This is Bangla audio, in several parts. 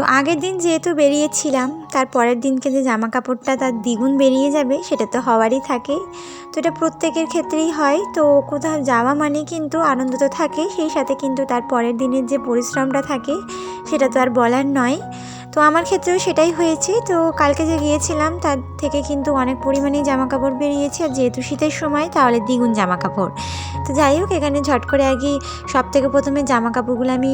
তো আগের দিন যেহেতু বেরিয়েছিলাম, তার পরের দিনকে যে জামা কাপড়টা তার দ্বিগুণ বেরিয়ে যাবে সেটা তো হওয়ারই থাকে। তো এটা প্রত্যেকের ক্ষেত্রেই হয়। তো কোথাও যাওয়া মানে কিন্তু আনন্দ তো থাকে, সেই সাথে কিন্তু তার পরের দিনের যে পরিশ্রমটা থাকে, সেটা তো আর বলার নয়। তো আমার ক্ষেত্রেও সেটাই হয়েছে। তো কালকে যে গিয়েছিলাম, তার থেকে কিন্তু অনেক পরিমাণেই জামা কাপড় বেরিয়েছে। আর যেহেতু শীতের সময়, তাহলে দ্বিগুণ জামা কাপড় তো যাই হোক, এখানে ঝট করে আগে সব থেকে প্রথমে জামা কাপড়গুলো আমি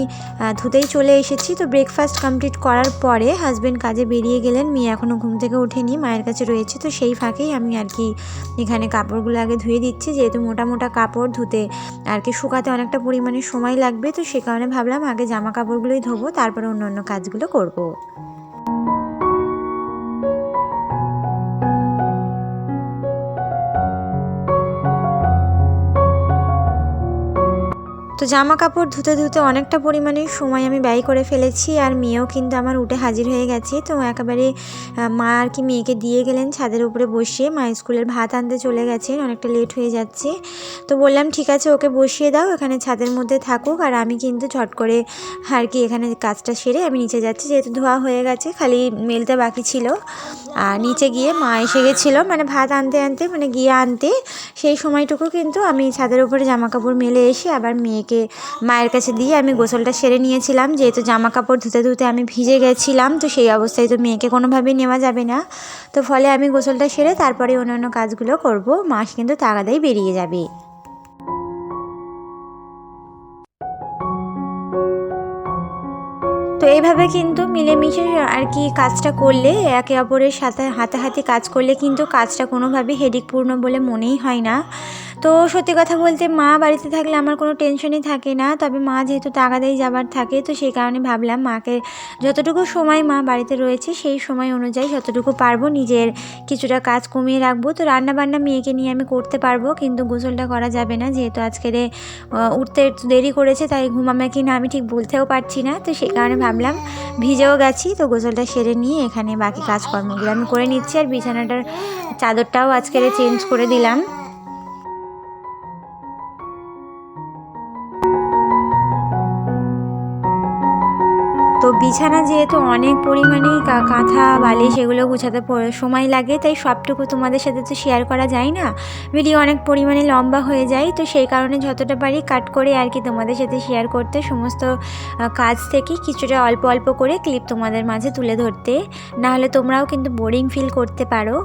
ধুতেই চলে এসেছি। তো ব্রেকফাস্ট কমপ্লিট করার পরে হাজব্যান্ড কাজে বেরিয়ে গেলেন। মেয়ে এখনও ঘুম থেকে ওঠেনি, মায়ের কাছে রয়েছে। তো সেই ফাঁকেই আমি আর কি এখানে কাপড়গুলো আগে ধুয়ে দিচ্ছি। যেহেতু মোটা মোটা কাপড়, ধুতে আর কি শুকাতে অনেকটা পরিমাণে সময় লাগবে। তো সে কারণে ভাবলাম আগে জামা কাপড়গুলোই ধোবো, তারপরে অন্য অন্য কাজগুলো করব। তো জামা কাপড় ধুতে ধুতে অনেকটা পরিমাণে সময় আমি ব্যয় করে ফেলেছি আর মেয়েও কিন্তু আমার উঠে হাজির হয়ে গেছে। তো একেবারে মা আর কি মেয়েকে দিয়ে গেলেন ছাদের উপরে বসিয়ে। মা স্কুলের ভাত আনতে চলে গেছেন, অনেকটা লেট হয়ে যাচ্ছে। তো বললাম, ঠিক আছে, ওকে বসিয়ে দাও, এখানে ছাদের মধ্যে থাকুক। আর আমি কিন্তু ঝট করে আর কি এখানে কাজটা সেরে আমি নিচে যাচ্ছি। যেহেতু ধোয়া হয়ে গেছে, খালি মেলতে বাকি ছিল। আর নিচে গিয়ে মা এসে গেছিল মানে ভাত আনতে আনতে মানে গিয়ে আনতে। সেই সময়টুকু কিন্তু আমি ছাদের উপরে জামা কাপড় মেলে এসে আবার মেয়েকে মায়ের কাছে দিয়ে আমি গোসলটা সেরে নিয়েছিলাম। যেহেতু জামা কাপড় ধুতে ধুতে আমি ভিজে গেছিলাম, তো সেই অবস্থায় তো মেয়েকে কোনোভাবেই নেওয়া যাবে না। তো ফলে আমি গোসলটা সেরে তারপরে অন্যান্য কাজগুলো করব, মাস কিন্তু তাগাদাই বেরিয়ে যাবে। তো এইভাবে কিন্তু মিলেমিশে আর কি কাজটা করলে একে অপরের সাথে হাতাহাতি কাজ করলে কিন্তু কাজটা কোনোভাবেই হেডিকপূর্ণ বলে মনেই হয় না। তো সত্যি কথা বলতে মা বাড়িতে থাকলে আমার কোনো টেনশনই থাকে না, তবে মা যেহেতু তাগাদাই যাবার থাকে, তো সেই কারণে ভাবলাম মাকে যতটুকু সময় মা বাড়িতে রয়েছে সেই সময় অনুযায়ী যতটুকু পারব নিজের কিছুটা কাজ কমিয়ে রাখব। তো রান্না বান্না মেয়েকে নিয়ে আমি করতে পারব, কিন্তু গোসলটা করা যাবে না যেহেতু আজকের উঠতে একটু দেরি করেছে তাই ঘুমাবে কি না আমি ঠিক বলতেও পারছি না, তো সেই কারণে ভাবলাম ভিজেও গেছি, তো গোসলটা সেরে নিয়ে এখানে বাকি কাজকর্মগুলো আমি করে নিচ্ছি। আর বিছানাটার চাদরটাও আজকের চেঞ্জ করে দিলাম। তো বিছানা যেহেতু অনেক পরিমাণেই কাঁথা, বালিশ এগুলো গুছাতে সময় লাগে, তাই সবটুকু তোমাদের সাথে তো শেয়ার করা যায় না। ভিডিও অনেক পরিমাণে লম্বা হয়ে যায়, তো সেই কারণে যতটা পারি কাট করে আর কি তোমাদের সাথে শেয়ার করতে, সমস্ত কাজ থেকে কিছুটা অল্প অল্প করে ক্লিপ তোমাদের মাঝে তুলে ধরতে। নাহলে তোমরাও কিন্তু বোরিং ফিল করতে পারো।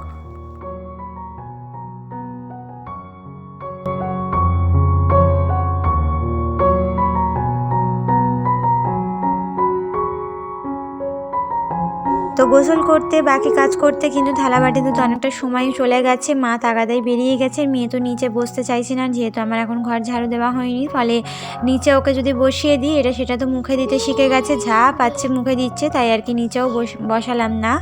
গোসল করতে, বাকি কাজ করতে, কিন্তু থালা বাটিতে তো অনেকটা সময় চলে গেছে। মা তাগাদাই বেরিয়ে গেছে মেয়ে তো নিচে বসতে চাইছি না, যেহেতু আমার এখন ঘর ঝাড়ু দেওয়া হয়নি। ফলে নিচে ওকে যদি বসিয়ে দিই, এটা সেটা তো মুখে দিতে শিখে গেছে। ঝা পাচ্ছে মুখে দিচ্ছে, তাই আর কি নিচেও বসালাম না।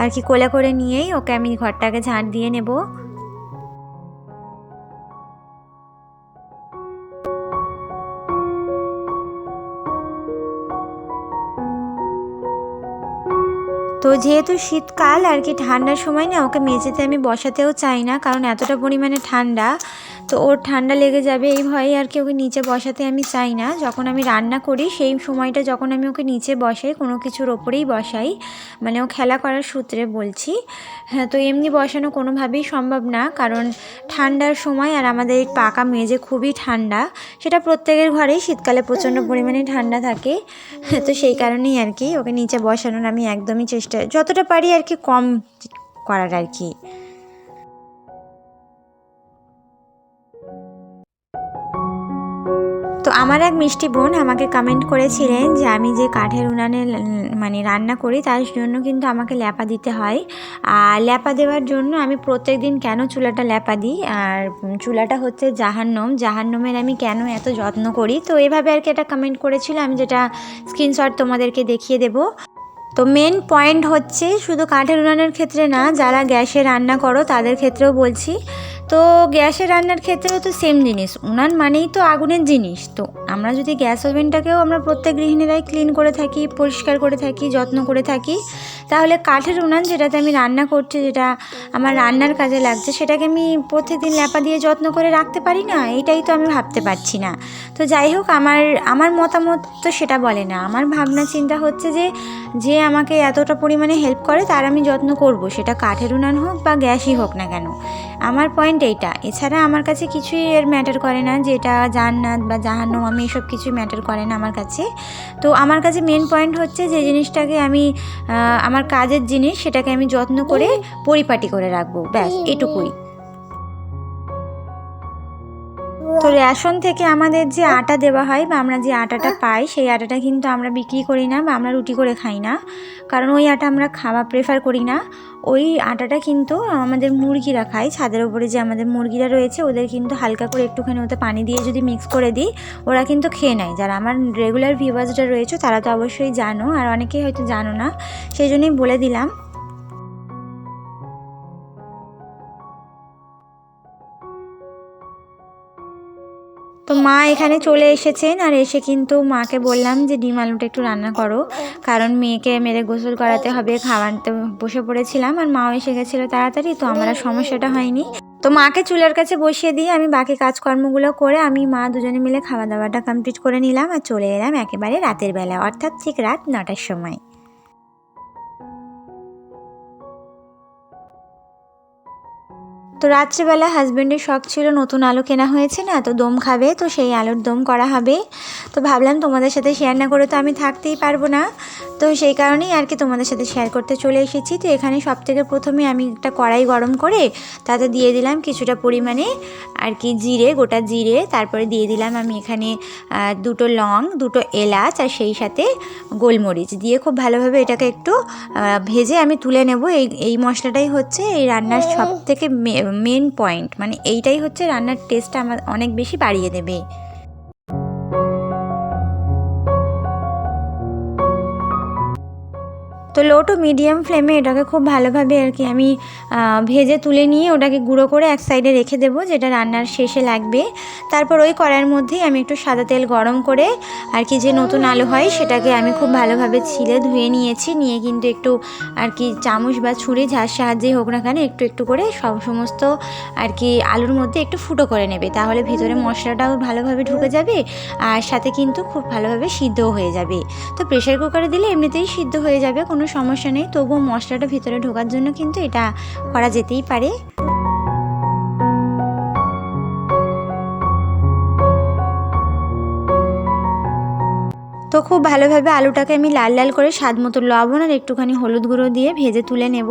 আর কি কোলে করে নিয়েই ওকে আমি ঘরটাকে ঝাঁট দিয়ে নেব। তো যেহেতু শীতকাল আর কি ঠান্ডার সময় না, ওকে মেঝেতে আমি বসাতেও চাই না, কারণ এতটা পরিমাণে ঠান্ডা। তো ওর ঠান্ডা লেগে যাবে এই ভয়ে আর কি ওকে নিচে বসাতে আমি চাই না। যখন আমি রান্না করি, সেই সময়টা যখন আমি ওকে নিচে বসাই, কোনো কিছুর ওপরেই বসাই। মানে ও খেলা করার সূত্রে বলছি। হ্যাঁ তো এমনি বসানো কোনোভাবেই সম্ভব না। কারণ ঠান্ডার সময় আর আমাদের এই পাকা মেঝে খুবই ঠান্ডা। সেটা প্রত্যেকের ঘরেই শীতকালে প্রচণ্ড পরিমাণে ঠান্ডা থাকে। তো সেই কারণেই আর কি ওকে নিচে বসানোর আমি একদমই চেষ্টা যতটা পারি আর কি কম করার আর কি। তো আমার এক মিষ্টি বোন আমাকে কমেন্ট করেছিলেন যে আমি যে কাঠের উনানে মানে রান্না করি তার জন্য কিন্তু আমাকে ল্যাপা দিতে হয়। আর ল্যাপা দেওয়ার জন্য আমি প্রত্যেক দিন কেন চুলাটা ল্যাপা দিই? আর চুলাটা হচ্ছে জাহান্নম। জাহান্নমের আমি কেন এত যত্ন করি? তো এভাবে আর কি একটা কমেন্ট করেছিল, আমি যেটা স্ক্রিনশট তোমাদেরকে দেখিয়ে দেবো। তো মেন পয়েন্ট হচ্ছে শুধু কাঠের উনানের ক্ষেত্রে না, যারা গ্যাসে রান্না করো তাদের ক্ষেত্রেও বলছি। তো গ্যাসে রান্নার ক্ষেত্রেও তো সেম জিনিস। উনান মানেই তো আগুনের জিনিস। তো আমরা যদি গ্যাস ওভেনটাকেও আমরা প্রত্যেক গৃহিণীরাই ক্লিন করে থাকি, পরিষ্কার করে থাকি, যত্ন করে থাকি তাহলে কাঠের উনান যেটাতে আমি রান্না করছি যেটা আমার রান্নার কাজে লাগছে সেটাকে আমি প্রত্যেকদিন ল্যাপা দিয়ে যত্ন করে রাখতে পারি না? এটাই তো আমি ভাবতে পারছি না। তো যাই হোক আমার আমার মতামত তো সেটা বলে না। আমার ভাবনা চিন্তা হচ্ছে যে যে আমাকে এতটা পরিমাণে হেল্প করে তার আমি যত্ন করব। সেটা কাঠের উনান হোক বা গ্যাসই হোক না কেন। আমার পয়েন্ট এইটা। এছাড়া আমার কাছে কিছুই এর ম্যাটার করে না যে এটা জান্নাত বা জাহান্নাম আমি এসব কিছুই ম্যাটার করে না আমার কাছে। তো আমার কাছে মেন পয়েন্ট হচ্ছে যে জিনিসটাকে আমি আহ, আমার কাজের জিনিস সেটাকে আমি যত্ন করে পরিপাটি করে রাখব। ব্যাস এটুকুই। রেশন থেকে আমাদের যে আটা দেওয়া হয় বা আমরা যে আটাটা পাই, সেই আটাটা কিন্তু আমরা বিক্রি করি না বা আমরা রুটি করে খাই না। কারণ ওই আটা আমরা খাওয়া প্রেফার করি না। ওই আটাটা কিন্তু আমাদের মুরগিরা খায়। ছাদের উপরে যে আমাদের মুরগিরা রয়েছে, ওদের কিন্তু হালকা করে একটুখানি ওতে পানি দিয়ে যদি মিক্স করে দিই, ওরা কিন্তু খেয়ে নেয়। যারা আমার রেগুলার ভিউয়ার্সরা রয়েছে, তারা তো অবশ্যই জানো, আর অনেকেই হয়তো জানো না, সেই জন্যই বলে দিলাম। তো মা এখানে চলে এসেছেন আর এসে কিন্তু মাকে বললাম যে ডিম আলুটা একটু রান্না করো। কারণ মেয়েকে মেরে গোসল করাতে হবে, খাওয়াতে বসে পড়েছিলাম আর মাও এসে গেছিল তাড়াতাড়ি, তো আমার সমস্যাটা হয়নি। তো মাকে চুলার কাছে বসিয়ে দিয়ে আমি বাকি কাজকর্মগুলো করে আমি মা দুজনে মিলে খাওয়া দাওয়াটা কমপ্লিট করে নিলাম আর চলে এলাম একেবারে রাতের বেলা, অর্থাৎ ঠিক রাত নটার সময়। তো রাত্রেবেলা হাজব্যান্ডের শখ ছিল নতুন আলো কেনা হয়েছে না, তো দম খাবে, তো সেই আলোর দম করা হবে। তো ভাবলাম তোমাদের সাথে শেয়ার না করে তো আমি থাকতেই পারব না। তো সেই কারণেই আর কি তোমাদের সাথে শেয়ার করতে চলে এসেছি। তো এখানে সব থেকে প্রথমে আমি একটা কড়াই গরম করে তাতে দিয়ে দিলাম কিছুটা পরিমাণে আর কি জিরে গোটা জিরে। তারপরে দিয়ে দিলাম আমি এখানে দুটো লং দুটো এলাচ আর সেই সাথে গোলমরিচ। দিয়ে খুব ভালোভাবে এটাকে একটু ভেজে আমি তুলে নেব। এই এই মশলাটাই হচ্ছে এই রান্নার সব থেকে মেন পয়েন্ট মানে এইটাই হচ্ছে রান্নার টেস্টটা আমার অনেক বেশি বাড়িয়ে দেবে। তো লো টু মিডিয়াম ফ্লেমে এটাকে খুব ভালোভাবে আর কি আমি ভেজে তুলে নিয়ে ওটাকে গুঁড়ো করে এক সাইডে রেখে দেবো, যেটা রান্নার শেষে লাগবে। তারপর ওই কড়াইয়ের মধ্যেই আমি একটু সাদা তেল গরম করে আর কি যে নতুন আলু হয় সেটাকে আমি খুব ভালোভাবে ছিলে ধুয়ে নিয়েছি, নিয়ে কিন্তু একটু আর কি চামচ বা ছুরি যার সাহায্যেই হোক না কেন একটু একটু করে সব সমস্ত আর কি আলুর মধ্যে একটু ফুটো করে নেবে। তাহলে ভিতরে মশলাটাও ভালোভাবে ঢুকে যাবে আর সাথে কিন্তু খুব ভালোভাবে সিদ্ধও হয়ে যাবে। তো প্রেশার কুকারে দিলে এমনিতেই সিদ্ধ হয়ে যাবে, কোনো সমস্যা নেই, তবুও মশলাটা ভিতরে ঢোকার জন্য কিন্তু এটা করা যেতেই পারে। তো খুব ভালোভাবে আলুটাকে আমি লাল লাল করে স্বাদ মতো লবণ আর একটুখানি হলুদ গুঁড়ো দিয়ে ভেজে তুলে নেব।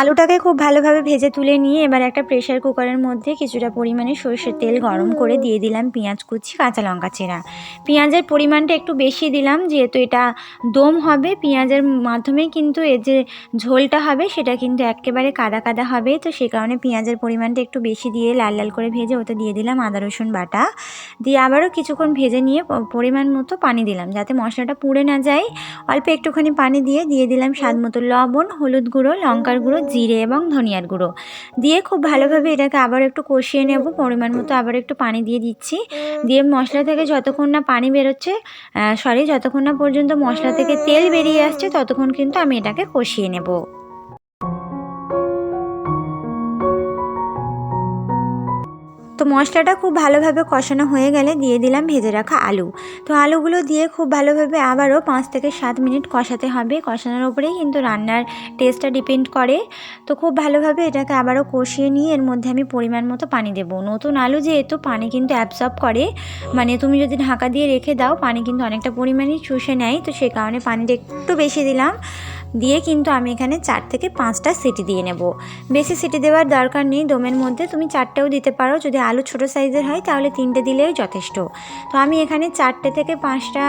আলুটাকে খুব ভালোভাবে ভেজে তুলে নিয়ে এবার একটা প্রেশার কুকারের মধ্যে কিছুটা পরিমাণে সর্ষের তেল গরম করে দিয়ে দিলাম পেঁয়াজ কুচি, কাঁচা লঙ্কা চেরা। পেঁয়াজের পরিমাণটা একটু বেশি দিলাম, যেহেতু এটা দম হবে, পেঁয়াজের মাধ্যমেই কিন্তু এর যে ঝোলটা হবে সেটা কিন্তু একেবারে কাদা কাদা হবে, তো সে কারণে পেঁয়াজের পরিমাণটা একটু বেশি দিয়ে লাল লাল করে ভেজে ওতে দিয়ে দিলাম আদা, রসুন বাটা। দিয়ে আবারও কিছুক্ষণ ভেজে নিয়ে পরিমাণ মতো পানি দিলাম যাতে মশলাটা পুড়ে না যায়। অল্প একটুখানি পানি দিয়ে দিয়ে দিলাম স্বাদ মতো লবণ, হলুদ গুঁড়ো, লঙ্কার গুঁড়ো জিরে এবং ধনিয়ার গুঁড়ো। দিয়ে খুব ভালোভাবে এটাকে আবার একটু কষিয়ে নেব, পরিমাণ মতো আবার একটু পানি দিয়ে দিচ্ছি। দিয়ে মশলা থেকে যতক্ষণ না পানি বেরোচ্ছে সরি যতক্ষণ না পর্যন্ত মশলা থেকে তেল বেরিয়ে আসছে, ততক্ষণ কিন্তু আমি এটাকে কষিয়ে নেব। তো মশলাটা খুব ভালোভাবে কষানো হয়ে গেলে দিয়ে দিলাম ভেজে রাখা আলু। তো আলুগুলো দিয়ে খুব ভালোভাবে আবারও পাঁচ থেকে সাত মিনিট কষাতে হবে। কষানোর ওপরেই কিন্তু রান্নার টেস্টটা ডিপেন্ড করে। তো খুব ভালোভাবে এটাকে আবারও কষিয়ে নিয়ে এর মধ্যে আমি পরিমাণ মতো পানি দেবো। নতুন আলু যেহেতু পানি কিন্তু অ্যাবসর্ব করে মানে তুমি যদি ঢাকা দিয়ে রেখে দাও, পানি কিন্তু অনেকটা পরিমাণেই চুষে নেয়। তো সেই কারণে পানিটা একটু বেশি দিলাম। দিয়ে কিন্তু আমি এখানে চার থেকে পাঁচটা সিটি দিয়ে নেব। বেশি সিটি দেওয়ার দরকার নেই দমের মধ্যে তুমি চারটেও দিতে পারো। যদি আলু ছোটো সাইজের হয় তাহলে তিনটে দিলেও যথেষ্ট। তো আমি এখানে চারটে থেকে পাঁচটা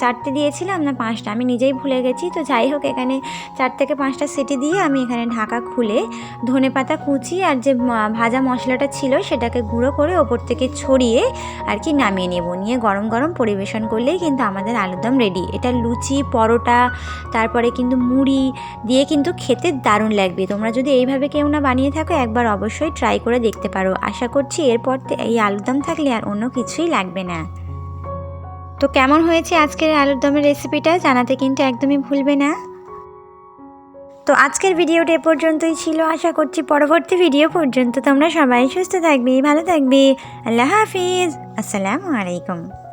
চারটে দিয়েছিলাম না পাঁচটা, আমি নিজেই ভুলে গেছি। তো যাই হোক, এখানে চার থেকে পাঁচটা সিটি দিয়ে আমি এখানে ঢাকা খুলে ধনে পাতা কুচি আর যে ভাজা মশলাটা ছিল সেটাকে গুঁড়ো করে ওপর থেকে ছড়িয়ে আর কি নামিয়ে নেব। নিয়ে গরম গরম পরিবেশন করলেই কিন্তু আমাদের আলুরদম রেডি এটা লুচি, পরোটা, তারপরে কিন্তু মুড়ি দিয়ে কিন্তু খেতে দারুণ লাগবে। তোমরা যদি এইভাবে কেউ না বানিয়ে থাকো, একবার অবশ্যই ট্রাই করে দেখতে পারো। আশা করছি এরপর এই আলুরদম থাকলে আর অন্য কিছুই লাগবে না। তো কেমন হয়েছে আজকের আলুর দমের রেসিপিটা জানাতে কিন্তু একদমই ভুলবে না। তো আজকের ভিডিওটা এ পর্যন্তই ছিল। আশা করছি পরবর্তী ভিডিও পর্যন্ত তোমরা সবাই সুস্থ থাকবে, ভালো থাকবে। আল্লাহ হাফিজ। আসসালামু আলাইকুম।